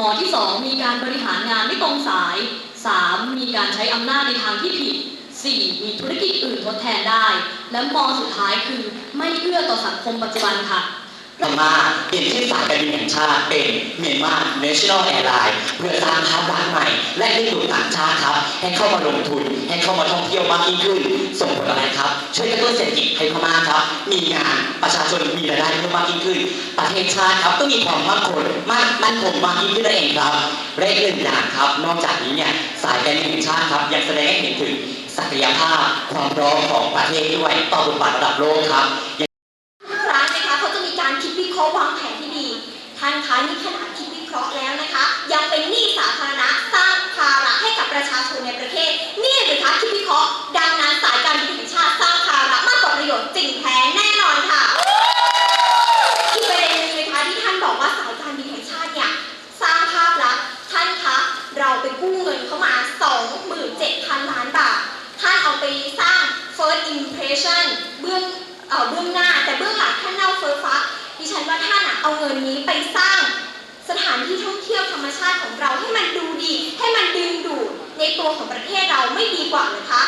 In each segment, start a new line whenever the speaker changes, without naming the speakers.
มอที่สองมีการบริหารงานไม่ตรงสาย 3. มีการใช้อำนาจในทางที่ผิด 4. มีธุรกิจอื่นทดแทนได้ และมอสุดท้ายคือไม่เอื้อต่อสังคมปัจจุบันค่ะ
ต่าเปลี่ยนชื่อสายการบินแห่งชาติเป็นเมียนมา National Airline เพื่อสร้างภาพลักษณ์ใหม่ และดึงดูดต่างชาติครับ ให้เข้ามาลงทุน ให้เข้ามาท่องเที่ยวมากยิ่งขึ้น ส่งผลอะไรครับ ช่วยกระตุ้นเศรษฐกิจให้พม่าครับ มีงานประชาชนมีรายได้เพิ่มมากยิ่งขึ้น ประเทศชาติครับก็มีความมั่นคงมั่นมั่นคงมากยิ่งขึ้นนั่นเองครับและอีกหนึ่งอย่างครับ นอกจากนี้เนี่ยสายการบินแห่งชาติครับยังแสดงให้เห็นถึงศักยภาพความพร้อมของประเทศด้วยต่อบทบาทระดับโลกครับ
ราะห์ ดังนั้นสายการบินแห่งชาติสร้างภาระมากกว่าประโยชน์จริงแท้แน่นอนค่ะ อีกประเด็นหนึงนะคะที่ท่านบอกว่าสายการบินแห่งชาติเนี่ยสร้างภาพลักษณ์ท่านคะเราไปกู้เงินเข้ามา 27,000 ล้านบาท ท่านเอาไปสร้าง first impression เบื้องเอ่อเบื้องหน้าแต่เบื้องหลังท่านเน่าเฟ้อฟ้าดิฉันว่าท่านอะเอาเงินนี้ไปสร้าง สถานที่ท่องเที่ยวธรรมชาติของเราให้มันดูดี ให้มันดึงดูด ในตัวของประเทศเราไม่ดีกว่าเหรอคะ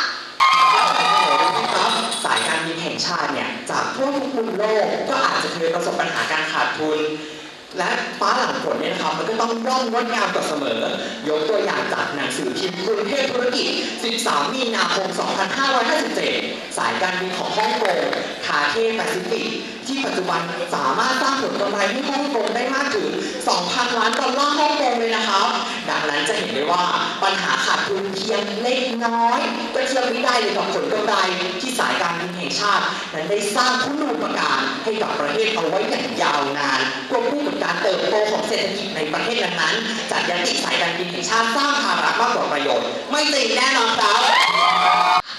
สายการบินแห่งชาติเนี่ยจากทั่วทุกมุมโลกก็อาจจะเคยประสบปัญหาการขาดทุน และฟ้าหลังฝนเนี่ยนะครับมันก็ต้องร่องงดงามกว่าเสมอ ยกตัวอย่างจากหนังสือพิมพ์กรุงเทพธุรกิจ 13 มีนาคม 2557 สายการบินของฮ่องกงคาเทแปซิฟิกที่ปัจจุบันสามารถสร้างผลกำไรให้ฮ่องกงได้มากถึง 2,000 ล้านดอลลาร์ฮ่องกงเลยนะครับดังนั้นจะเห็นได้ว่าปัญหาขาดทุนเพียงเล็กน้อยก็เทียบไม่ได้เลยกับผลกำไรที่สายการบินแห่งชาติ นั้นได้สร้างคุณูปการให้กับประเทศเอาไว้อย่างยาวนานควบคู่กับการเติบโตของเศรษฐกิจในประเทศนั้นๆจัดยันติสายการบินแห่งชาติสร้างภาระมากกว่าประโยชน์ ไม่จริงแน่นอนครับ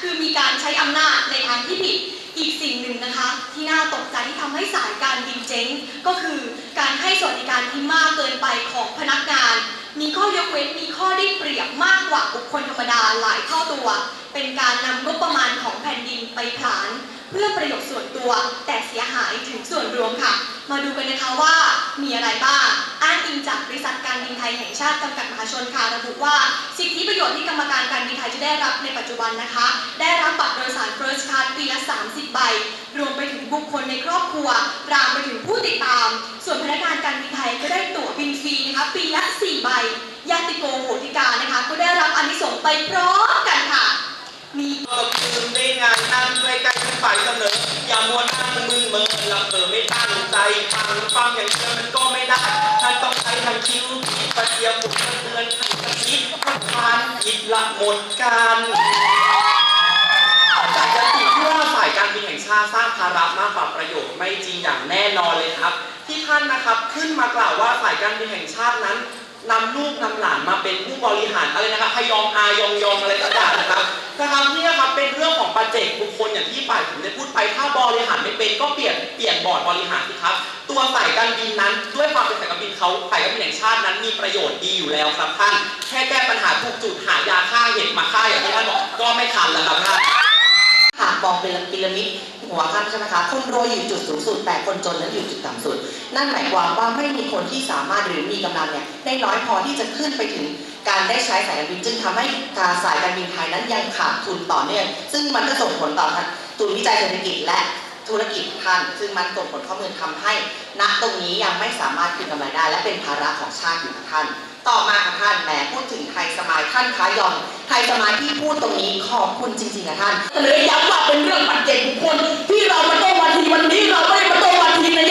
คือมีการใช้อำนาจในทางที่ผิด อีกสิ่งหนึ่งนะคะ ที่น่าตกใจที่ทำให้สายการบินเจ๊ง ก็คือการให้สวัสดิการที่มากเกินไปของพนักงาน มีข้อยกเว้นมีข้อได้เปรียบมากกว่าบุคคลธรรมดาหลายเท่าตัว เป็นการนำงบประมาณของแผ่นดินไปผลาน เพื่อประโยชน์ส่วนตัว แต่เสียหายถึงส่วนรวมค่ะ มาดูกันนะคะว่ามีอะไรบ้าง อ้างอิงจากบริษัทการบินไทยแห่งชาติจำกัดมหาชนค่ะระบุว่าสิทธิประโยชน์ที่กรรมการการบินไทยจะได้รับในปัจจุบันนะคะ ได้รับบัตรโดยสาร First Class ปีละ 30 ใบ รวมไปถึงบุคคลในครอบครัว รามไปถึงผู้ติดตาม ส่วนพนักงานการบินไทยก็ได้ตั๋วบินฟรีนะคะปีละ 4 ใบญาติโกโหติกานะคะ ก็ได้รับอนิสงส์ไปพร้อมกันค่ะ มี
ก็คืนได้งานนั่งใกล้ๆขึ้น ไปเสนอ อย่ามัวนั่งมึนเมินหลับเผลอไม่ตั้งใจฟังฟังอย่างเดียวมันก็ไม่ได้ท่านต้องใช้ทางคิ้วคิดประเดียวบุกเตือนท่านกระซิบท่านทานอิดละหมดการจากยติที่ว่าฝ่ายการบินแห่งชาติสร้างภาระมากกว่าประโยชน์ไม่จริงอย่างแน่นอนเลยครับ ที่ท่านนะครับขึ้นมากล่าวว่าฝ่ายการบินแห่งชาตินั้น นำลูกนำหลานมาเป็นผู้บริหารอะไรนะครับพยองอายองยองอะไรต่างๆนะครับนะครับนี่นะครับเป็นเรื่องของปัจเจกบุคคลอย่างที่ป่ายผมได้พูดไป ถ้าบริหารไม่เป็นก็เปลี่ยนเปลี่ยนบอร์ดบริหารสิครับ ตัวสายการบินนั้น ด้วยความเป็นสายการบินเขาสายการบินแห่งชาตินั้นมีประโยชน์ดีอยู่แล้วครับท่าน แค่แก้ปัญหาถูกจุดหายาฆ่าเห็ดมาฆ่าอย่างที่ท่านบอกก็ไม่ทันแล้วครับท่าน
มองเป็นพีระมิดหัวขั้นใช่ไหมคะคนรวยอยู่จุดสูงสุด แต่คนจนนั้นอยู่จุดต่ำสุด นั่นหมายความว่าไม่มีคนที่สามารถหรือมีกำลังเนี่ยได้น้อยพอที่จะขึ้นไปถึงการได้ใช้สายการบินจึงทำให้การสายการบินไทยนั้นยังขาดทุนต่อเนื่องซึ่งมันก็ส่งผลต่อทุนวิจัยเศรษฐกิจและธุรกิจท่าน ซึ่งมันส่งผลข้อมูลทำให้ณตรงนี้ยังไม่สามารถคืนกำไรได้ และเป็นภาระของชาติอยู่ท่าน ต่อมาค่ะท่านแหมพูดถึงไทยสมายท่านคายอนไทยสมายที่พูดตรงนี้ขอบคุณจริงๆค่ะท่าน
เลยย้ำว่าเป็นเรื่องปัจเจกบุคคลที่เรามาโต้วาทีวันนี้เราไม่ได้มาโต้วาทีใน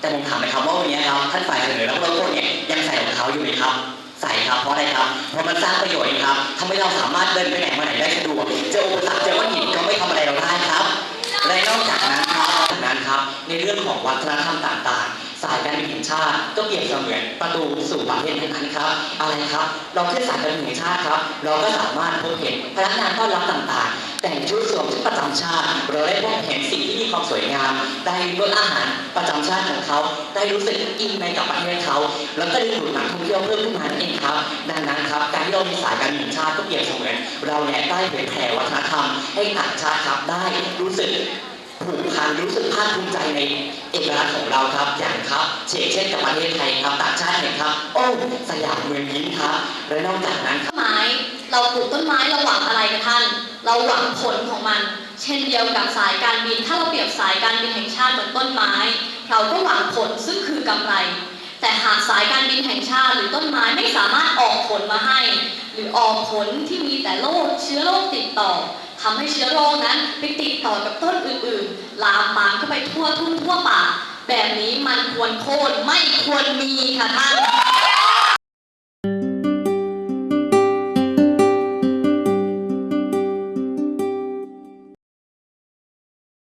แต่
ผมถามเลยครับว่าวันนี้ครับท่านฝ่ายเสนอและผู้รับโทษเนี่ยยังใส่รองเท้าอยู่ไหมครับ ใส่ครับเพราะอะไรครับเพราะมันสร้างประโยชน์ครับทำให้เราสามารถเดินไปไหนมาไหนได้สะดวกเจออุปสรรคเจอก้อนหินก็ไม่ทำอะไรเราได้ครับและนอกจากนั้นครับนอกจากนั้นครับ ในเรื่องของวัฒนธรรมต่างๆ สายการบินแห่งชาติก็เปรียบเสมือนประตูสู่ประเทศนั้นครับ อะไรครับ เราขึ้นสายการบินแห่งชาติครับ เราก็สามารถพบเห็นพนักงานต้อนรับต่างๆ แต่งชุดสวมชุดประจำชาติ เราได้พบเห็นสิ่งที่มีความสวยงาม ได้รสอาหารประจำชาติของเขา ได้รู้สึกอินในกับประเทศเขา แล้วก็ดึงดูดนักท่องเที่ยวเพิ่มขึ้นมานั่นเองครับ ดังนั้นครับการที่เรามีสายการบินแห่งชาติก็เปรียบเสมือนเราเนี่ยได้เผยแผ่วัฒนธรรม ให้ต่างชาติครับได้รู้สึกผูกพันรู้สึกภาคภูมิใจในเอกลักษณ์ของเราครับอย่างครับเช่นเช่นกับประเทศไทยครับต่างชาติเห็นครับ โอ้สยามเมืองยิ้มครับและนอกจากนั้นครับ
ต้นไม้ เราปลูกต้นไม้เราหวังอะไรกันท่าน เราหวังผลของมัน เช่นเดียวกับสายการบิน ถ้าเราเปรียบสายการบินแห่งชาติเหมือนต้นไม้ เราก็หวังผลซึ่งคือกำไร แต่หากสายการบินแห่งชาติ หรือต้นไม้ไม่สามารถออกผลมาให้ หรือออกผลที่มีแต่โรคเชื้อโรคติดต่อทำให้เชื้อโรคนั้นไปติดต่อกับต้นอื่นๆ ลามปามเข้าไปทั่วทุ่งทั่วป่า แบบนี้มันควรโค่นไม่ควรมีค่ะท่าน